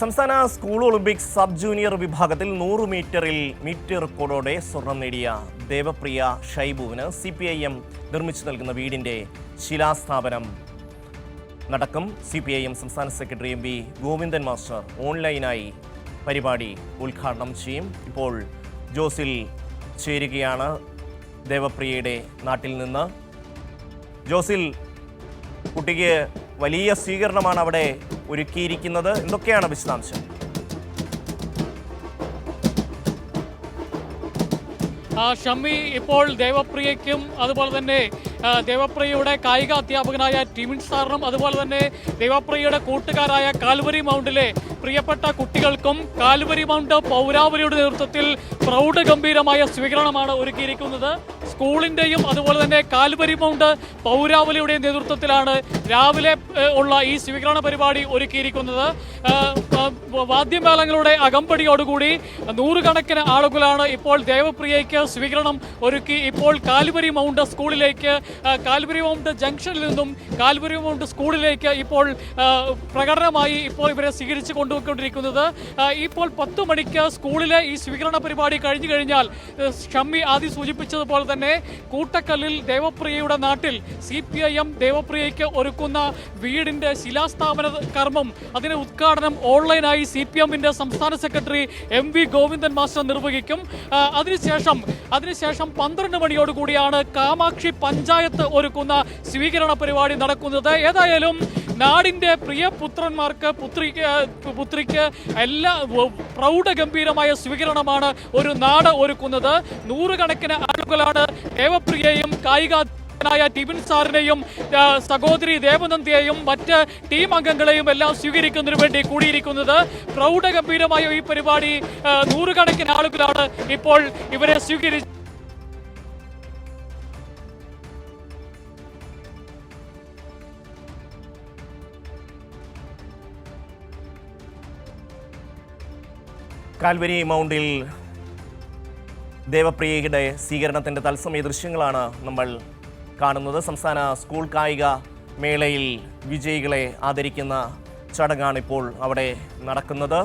സംസ്ഥാന school Olympics sub junior വിഭാഗത്തിൽ നൂറ് മീറ്ററിൽ മീറ്റർ റെക്കോർഡോടെ സ്വർണം നേടിയ ദേവപ്രിയ ഷൈബുവിന് സി പി ഐ എം നിർമ്മിച്ചു നൽകുന്ന വീടിന്റെ ശിലാസ്ഥാപനം നടക്കും. സി പി ഐ എം സംസ്ഥാന secretary M V Govindan master ഓൺലൈനായി പരിപാടി ഉദ്ഘാടനം ചെയ്യും. ഇപ്പോൾ ജോസിൽ ചേരുകയാണ് ദേവപ്രിയയുടെ നാട്ടിൽ നിന്ന്. ജോസിൽ കുട്ടിക്ക് വലിയ സ്വീകരണമാണ് അവിടെ ഒരുക്കിയിരിക്കുന്നത്. എന്തൊക്കെയാണ് വിശദാംശം? ഷമ്മി ഇപ്പോൾ ദേവപ്രിയയ്ക്കും അതുപോലെ തന്നെ ദേവപ്രിയയുടെ കായിക അധ്യാപകനായ ടിമിൻ സാറിനും അതുപോലെ തന്നെ ദേവപ്രിയയുടെ കൂട്ടുകാരായ കാൽവരി മൗണ്ടിലെ പ്രിയപ്പെട്ട കുട്ടികൾക്കും കാൽവരി മൗണ്ട് പൗരാവലിയുടെ നേതൃത്വത്തിൽ പ്രൗഢഗംഭീരമായ സ്വീകരണമാണ് ഒരുക്കിയിരിക്കുന്നത്. സ്കൂളിന്റെയും അതുപോലെ തന്നെ കാൽവരി മൗണ്ട് പൗരാവലിയുടെയും നേതൃത്വത്തിലാണ് രാവിലെ ഉള്ള ഈ സ്വീകരണ പരിപാടി ഒരുക്കിയിരിക്കുന്നത്. വാദ്യമേളങ്ങളുടെ അകമ്പടിയോടുകൂടി നൂറുകണക്കിന് ആളുകളാണ് ഇപ്പോൾ ദേവപ്രിയയ്ക്ക് സ്വീകരണം ഒരുക്കി. ഇപ്പോൾ കാൽവരി മൗണ്ട് സ്കൂളിലേക്ക് കാൽവരി മൗണ്ട് ജംഗ്ഷനിൽ നിന്നും കാൽവരി മൗണ്ട് സ്കൂളിലേക്ക് ഇപ്പോൾ പ്രകടനമായി ഇപ്പോൾ ഇവരെ സ്വീകരിച്ചു കൊണ്ടുപോയിക്കൊണ്ടിരിക്കുന്നത്. ഇപ്പോൾ പത്ത് മണിക്ക് സ്കൂളിലെ ഈ സ്വീകരണ പരിപാടി കഴിഞ്ഞു കഴിഞ്ഞാൽ ഷമ്മി ആദ്യം സൂചിപ്പിച്ചതുപോലെ തന്നെ കൂട്ടക്കല്ലിൽ ദേവപ്രിയയുടെ നാട്ടിൽ സി പി ഐ എം ദേവപ്രിയയ്ക്ക് ഒരുക്കുന്ന വീടിന്റെ ശിലാസ്ഥാപന കർമ്മം അതിന്റെ ഉദ്ഘാടനം ഓൺലൈനായി സി പി എമ്മിന്റെ സംസ്ഥാന secretary M V Govindan master നിർവഹിക്കും. അതിനുശേഷം അതിനുശേഷം പന്ത്രണ്ട് മണിയോടുകൂടിയാണ് കാമാക്ഷി പഞ്ചായത്ത് ഒരുക്കുന്ന സ്വീകരണ പരിപാടി നടക്കുന്നത്. ഏതായാലും നാടിന്റെ പ്രിയ പുത്രന്മാർക്ക് പുത്രിക്ക് പുത്രിക്ക് എല്ലാ പ്രൗഢഗംഭീരമായ സ്വീകരണമാണ് ഒരു നാട് ഒരുക്കുന്നത് നൂറുകണക്കിന് ആളുകളാണ്. ദേവപ്രിയയും കായിക ായ ടിബിൻ സാറിനെയും സഹോദരി ദേവനന്ദിയെയും മറ്റ് ടീം അംഗങ്ങളെയും എല്ലാം സ്വീകരിക്കുന്നതിന് വേണ്ടി കൂടിയിരിക്കുന്നത് പ്രൗഢഗംഭീരമായ ഈ പരിപാടി നൂറുകണക്കിന് ആളുകളാണ് ഇപ്പോൾ ഇവരെ സ്വീകരിച്ചത് കാൽവരി മൗണ്ടിൽ ദേവപ്രിയയുടെ സ്വീകരണത്തിന്റെ തത്സമയ ദൃശ്യങ്ങളാണ് നമ്മൾ കാണുന്നത്. സംസ്ഥാന സ്കൂൾ കായിക മേളയിൽ വിജയികളെ ആദരിക്കുന്ന ചടങ്ങാണിപ്പോൾ അവിടെ നടക്കുന്നത്.